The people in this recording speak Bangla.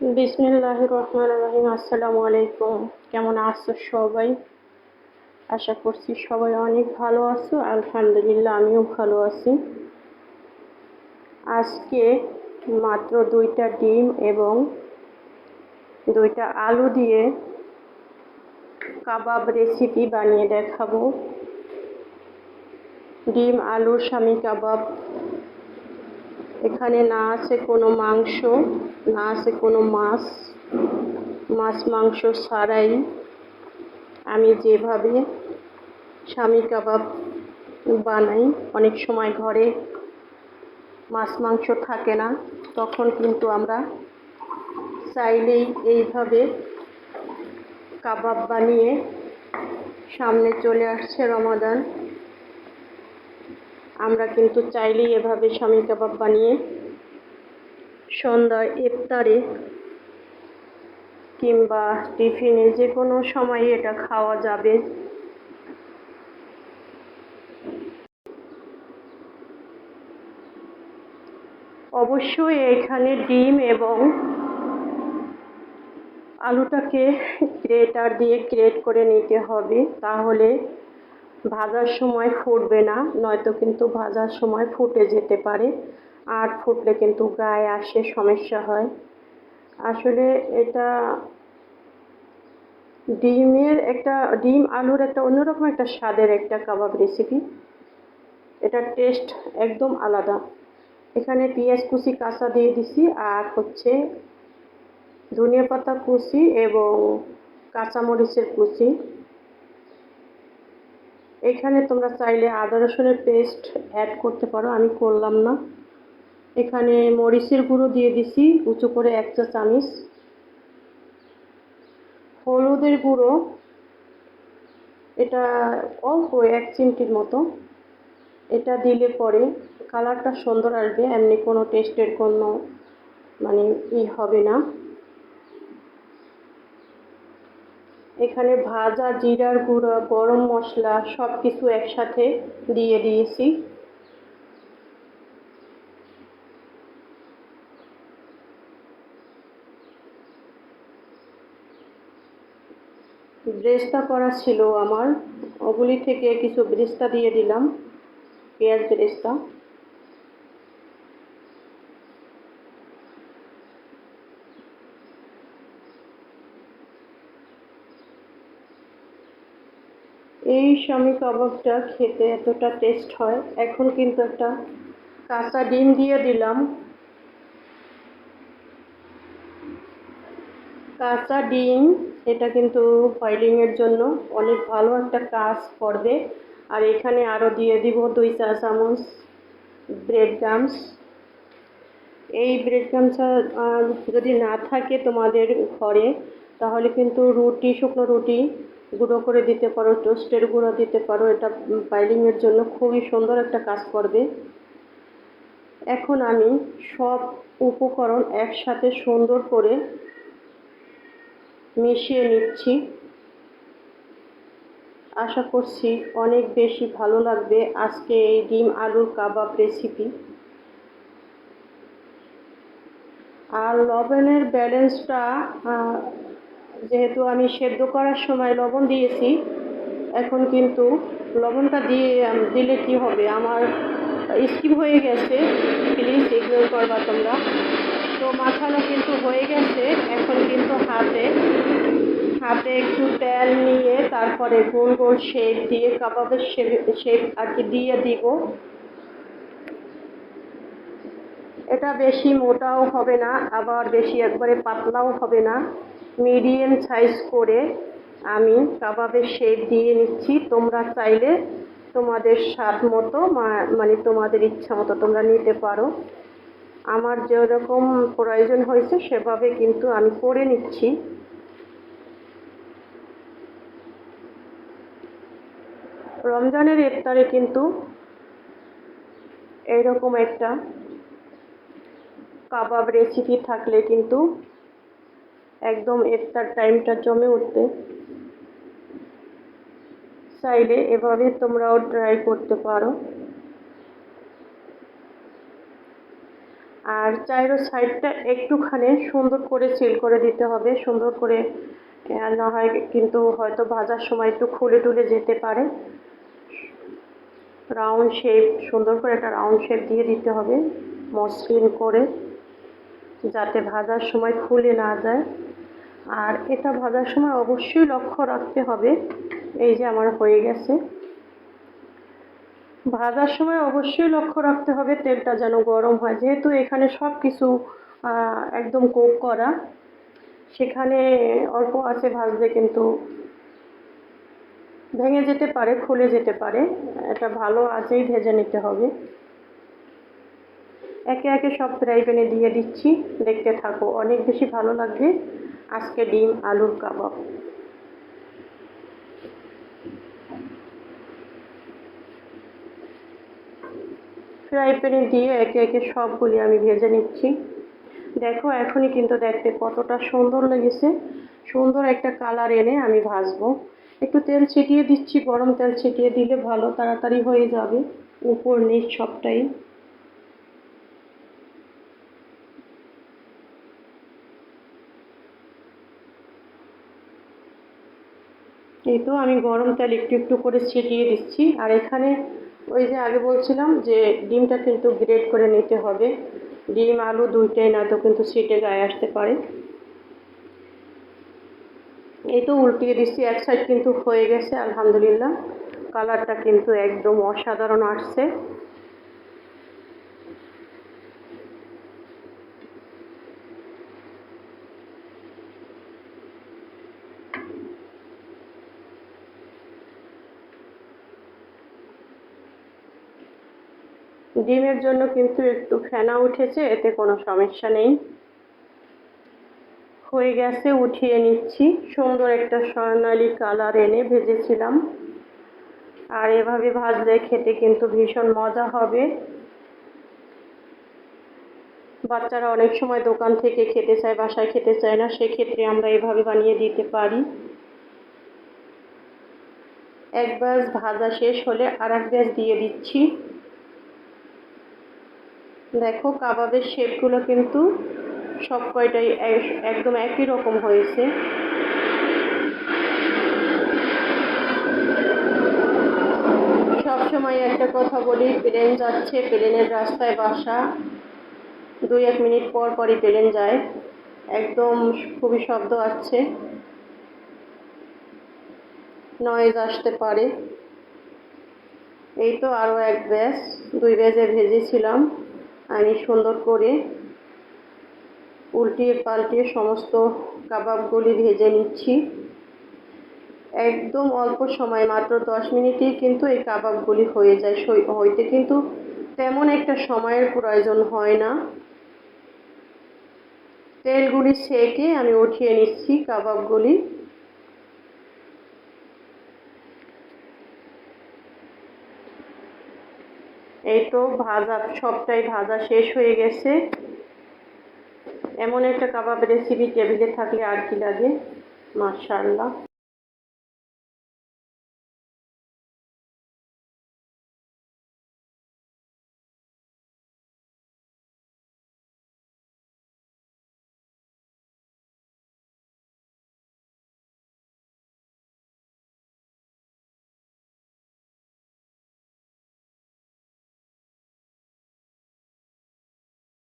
বিসমিল্লাহ রহমান রহিম আসসালামু আলাইকুম কেমন আছো সবাই? আশা করছি সবাই অনেক ভালো আছো, আলহামদুলিল্লাহ আমিও ভালো আছি। আজকে মাত্র দুইটা ডিম এবং দুইটা আলু দিয়ে কাবাব রেসিপি বানিয়ে দেখাবো। ডিম আলুর স্বামী কাবাব এখানে না আছে কোনো মাংস, না আছে কোনো মাছ মাছ, মাংস ছাড়াই আমি যেভাবে স্বামী কাবাব বানাই, অনেক সময় ঘরে মাছ, মাংস থাকে না, তখন কিন্তু আমরা চাইলেই এইভাবে কাবাব বানিয়ে সামনে চলে আসছে রমাদান। আমরা কিন্তু চাইলেই এভাবে স্বামী কাবাব বানিয়ে সন্ধ্যায় ইফতারে কিংবা টিফিনে যে কোনো সময় এটা খাওয়া যাবে। অবশ্যই এখানে ডিম এবং আলুটাকে গ্রেটার দিয়ে গ্রেট করে নিতে হবে, তাহলে ভাজার সময় ফুটবে না, নয়তো কিন্তু ভাজার সময় ফুটে যেতে পারে। আর ফুটলে কিন্তু গায়ে আসে সমস্যা হয়। আসলে এটা ডিমের একটা, ডিম আলুর একটা অন্যরকম একটা স্বাদের একটা কাবাব রেসিপি এটার টেস্ট একদম আলাদা। এখানে পেঁয়াজ কুচি কাঁচা দিয়ে দিছি, আর হচ্ছে ধনিয়া পাতা কুচি এবং কাঁচামরিচের কুচি। এখানে তোমরা চাইলে আদা, রসুনের পেস্ট অ্যাড করতে পারো, আমি করলাম না। এখানে মরিচের গুঁড়ো দিয়ে দিছি, উঁচু করে এক চা চামচ। হলুদের গুঁড়ো, এটা অল্প এক চিমটির মতো। এটা দিলে পরে কালারটা সুন্দর আসবে, এমনি কোনো টেস্টের কোনো মানে ই হবে না। এখানে ভাজা, জিরার গুঁড়ো, গরম মশলা সব কিছু একসাথে দিয়ে দিয়েছি। ব্রেস্তা করা ছিল আমার। ওগুলি থেকে কিছু ব্রেস্তা দিয়ে দিলাম, পেঁয়াজ ব্রেস্তা। এই স্বামী কাবাবটা খেতে এতটা টেস্ট হয়। এখন কিন্তু একটা কাঁচা ডিম দিয়ে দিলাম। কাঁচা ডিম, এটা কিন্তু ফয়েলিংয়ের জন্য অনেক ভালো একটা কাজ করবে। আর এখানে আরও দিয়ে দিব দুই চা চামচ ব্রেড গামস এই ব্রেড গামসটা যদি না থাকে তোমাদের ঘরে, তাহলে কিন্তু রুটি, শুকনো রুটি গুঁড়ো করে দিতে পারো টোস্টের গুঁড়ো দিতে পারো, এটা বাইলিংয়ের জন্য খুবই সুন্দর একটা কাজ করবে। এখন আমি সব উপকরণ একসাথে সুন্দর করে মিশিয়ে নিচ্ছি। আশা করছি অনেক বেশি ভালো লাগবে আজকে এই ডিম আলুর কাবাব রেসিপি আর লবণের ব্যালেন্সটা যেহেতু আমি সেদ্ধ করার সময় লবণ দিয়েছি, এখন কিন্তু লবণটা দিয়ে দিলে কি হবে? আমার স্কিপ হয়ে গেছে। প্লিজ ইগনোর করবা তোমরা। তো মাখানো কিন্তু হয়ে গেছে। এখন কিন্তু হাতে হাতে একটু তেল নিয়ে তারপরে গোল গোল শেপ দিয়ে, কাবাবের শেপ আর কি দিয়ে দিব। এটা বেশি মোটাও হবে না, আবার বেশি একবারে পাতলাও হবে না। মিডিয়াম সাইজ করে আমি কাবাবের শেপ দিয়ে নিচ্ছি। তোমরা চাইলে তোমাদের স্বাদ মতো মানে তোমাদের ইচ্ছা মতো তোমরা নিতে পারো। আমার যেরকম প্রয়োজন হয়েছে সেভাবে কিন্তু আমি করে নিচ্ছি। রমজানের ইফতারে কিন্তু এইরকম একটা কাবাব রেসিপি থাকলে কিন্তু একদম ইফতার টাইমটা জমে উঠবে। চাইলে এভাবে তোমরাও ট্রাই করতে পারো। আর চাইরো সাইডটা একটুখানি সুন্দর করে চিল করে দিতে হবে। সুন্দর করে না হয় কিন্তু হয়তো ভাজার সময় একটু খুলে টুলে যেতে পারে। রাউন্ড শেপ সুন্দর করে একটা রাউন্ড শেপ দিয়ে দিতে হবে। মসৃণ করে। যাতে ভাজার সময় খুলে না যায়। আর এটা ভাজার সময় অবশ্যই লক্ষ্য রাখতে হবে। এই যে আমার হয়ে গেছে। ভাজার সময় অবশ্যই লক্ষ্য রাখতে হবে তেলটা যেন গরম হয়। যেহেতু এখানে সব কিছু একদম কোক করা। সেখানে অল্প আছে ভাজলে কিন্তু ভেঙে যেতে পারে, খুলে যেতে পারে। এটা ভালো আছেই ভেজে নিতে হবে। একে একে সব ফ্রাই প্যানে দিয়ে দিচ্ছি। দেখতে থাকো, অনেক বেশি ভালো লাগবে আজকে ডিম আলুর কাবাব। ফ্রাই প্যানে দিয়ে একে একে সবগুলি আমি ভেজে নিচ্ছি। দেখো, এখনই কিন্তু দেখতে কতটা সুন্দর লেগেছে। সুন্দর একটা কালার এনে আমি ভাজবো। একটু তেল ছিটিয়ে দিচ্ছি, গরম তেল ছিটিয়ে দিলে ভালো, তাড়াতাড়ি হয়ে যাবে। উপর নিচ সবটাই। এই তো আমি গরম তেল একটু একটু করে ছিটিয়ে দিচ্ছি। আর এখানে ওই যে আগে বলছিলাম যে ডিমটা কিন্তু গ্রেট করে নিতে হবে। ডিম, আলু দুইটাই না তো কিন্তু সিটে গায়ে আসতে পারে। এই তো উল্টিয়ে দিচ্ছি, এক সাইড কিন্তু হয়ে গেছে, আলহামদুলিল্লাহ। কালারটা কিন্তু একদম অসাধারণ আসছে। ডিমের জন্য কিন্তু একটু ফেনা উঠেছে, এতে কোনো সমস্যা নেই। হয়ে গেছে, উঠিয়ে নিচ্ছি। সুন্দর একটা স্বর্ণালী কালার এনে ভেজেছিলাম। আর এভাবে ভাজলে খেতে কিন্তু ভীষণ মজা হবে। বাচ্চারা অনেক সময় দোকান থেকে খেতে চায়, বাসায় খেতে চায় না, সেক্ষেত্রে আমরা এভাবে বানিয়ে দিতে পারি। এক ব্যাস ভাজা শেষ হলে আর এক ব্যাস দিয়ে দিচ্ছি। দেখো, কাবাবের শেপগুলো কিন্তু সব কয়টাই একদম একই রকম হয়েছে। সবসময় একটা কথা বলি, প্লেন যাচ্ছে, প্লেনের রাস্তায় বাসা। দুই এক মিনিট পর পরই প্লেন যায়। একদম খুবই শব্দ আসছে। নয়েজ আসতে পারে। এই তো আরও এক ব্যাস, দুই ব্যাজে ভেজেছিলাম। আমি সুন্দর করে উল্টিয়ে পাল্টিয়ে সমস্ত কাবাবগুলি ভেজে নিচ্ছি। একদম অল্প সময়, মাত্র দশ মিনিটেই কিন্তু এই কাবাবগুলি হয়ে যায়। হইতে কিন্তু তেমন একটা সময়ের প্রয়োজন হয় না। তেলগুলি সেকে আমি উঠিয়ে নিচ্ছি কাবাবগুলি। এই তো ভাজা, সবটাই ভাজা শেষ হয়ে গেছে। এমন একটা কাবাব রেসিপি টেবিলে থাকলে আর কি লাগে? মাশাআল্লাহ।